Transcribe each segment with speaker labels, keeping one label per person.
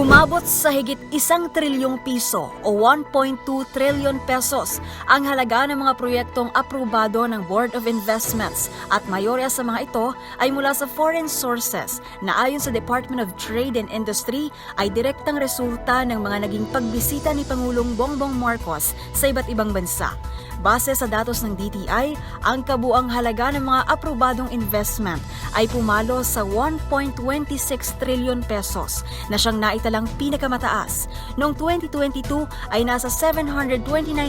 Speaker 1: Umabot sa higit isang trilyong piso o 1.2 trillion pesos ang halaga ng mga proyektong aprobado ng Board of Investments at mayorya sa mga ito ay mula sa foreign sources na ayon sa Department of Trade and Industry ay direktang resulta ng mga naging pagbisita ni Pangulong Bongbong Marcos sa iba't ibang bansa. Base sa datos ng DTI, ang kabuang halaga ng mga aprobadong investment ay pumalo sa 1.26 trillion pesos na siyang naitalang pinakamataas. Noong 2022 ay nasa 729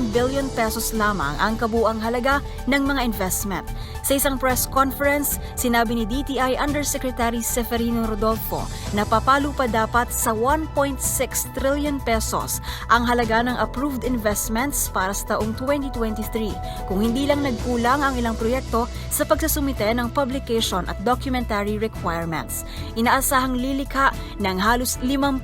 Speaker 1: billion pesos lamang ang kabuang halaga ng mga investment. Sa isang press conference, sinabi ni DTI Undersecretary Seferino Rodolfo na papalo pa dapat sa 1.6 trillion pesos ang halaga ng approved investments para sa taong 2023 kung hindi lang nagkulang ang ilang proyekto sa pagsasumite ng publication at documentary requirements. Inaasahang lilikha ng halos 50,000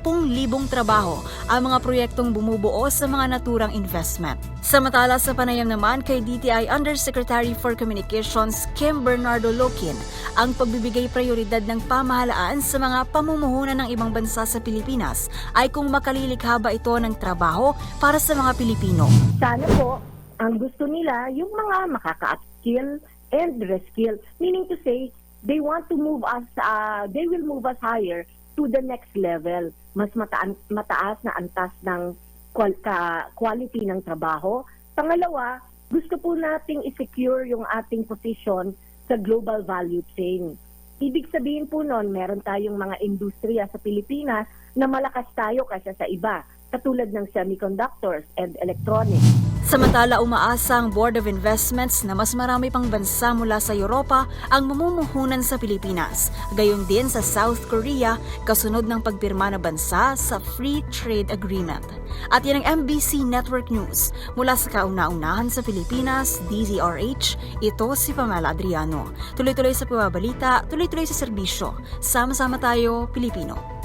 Speaker 1: trabaho ang mga proyektong bumubuo sa mga naturang investment. Samantala sa panayam naman kay DTI Undersecretary for Communications Kim Bernardo Lokin, ang pagbibigay prioridad ng pamahalaan sa mga pamumuhunan ng ibang bansa sa Pilipinas ay kung makalilikha ba ito ng trabaho para sa mga Pilipino.
Speaker 2: sana po, ang gusto nila, yung mga makaka-upskill and reskill. Meaning to say, they want to move us, uh, they will move us higher to the next level. Mas mataan, mataas na antas ng quality ng trabaho. Pangalawa, gusto po nating i-secure yung ating position sa global value chain. Ibig sabihin po noon, meron tayong mga industriya sa Pilipinas na malakas tayo kaysa sa iba, katulad ng semiconductors and electronics.
Speaker 1: Samantala umaasa ang Board of Investments na mas marami pang bansa mula sa Europa ang mamumuhunan sa Pilipinas. Gayon din sa South Korea kasunod ng pagpirma na bansa sa Free Trade Agreement. At yan ang MBC Network News. Mula sa kauna-unahan sa Pilipinas, DZRH, ito si Pamela Adriano. Tuloy-tuloy sa pababalita, tuloy-tuloy sa serbisyo. Sama-sama tayo, Pilipino.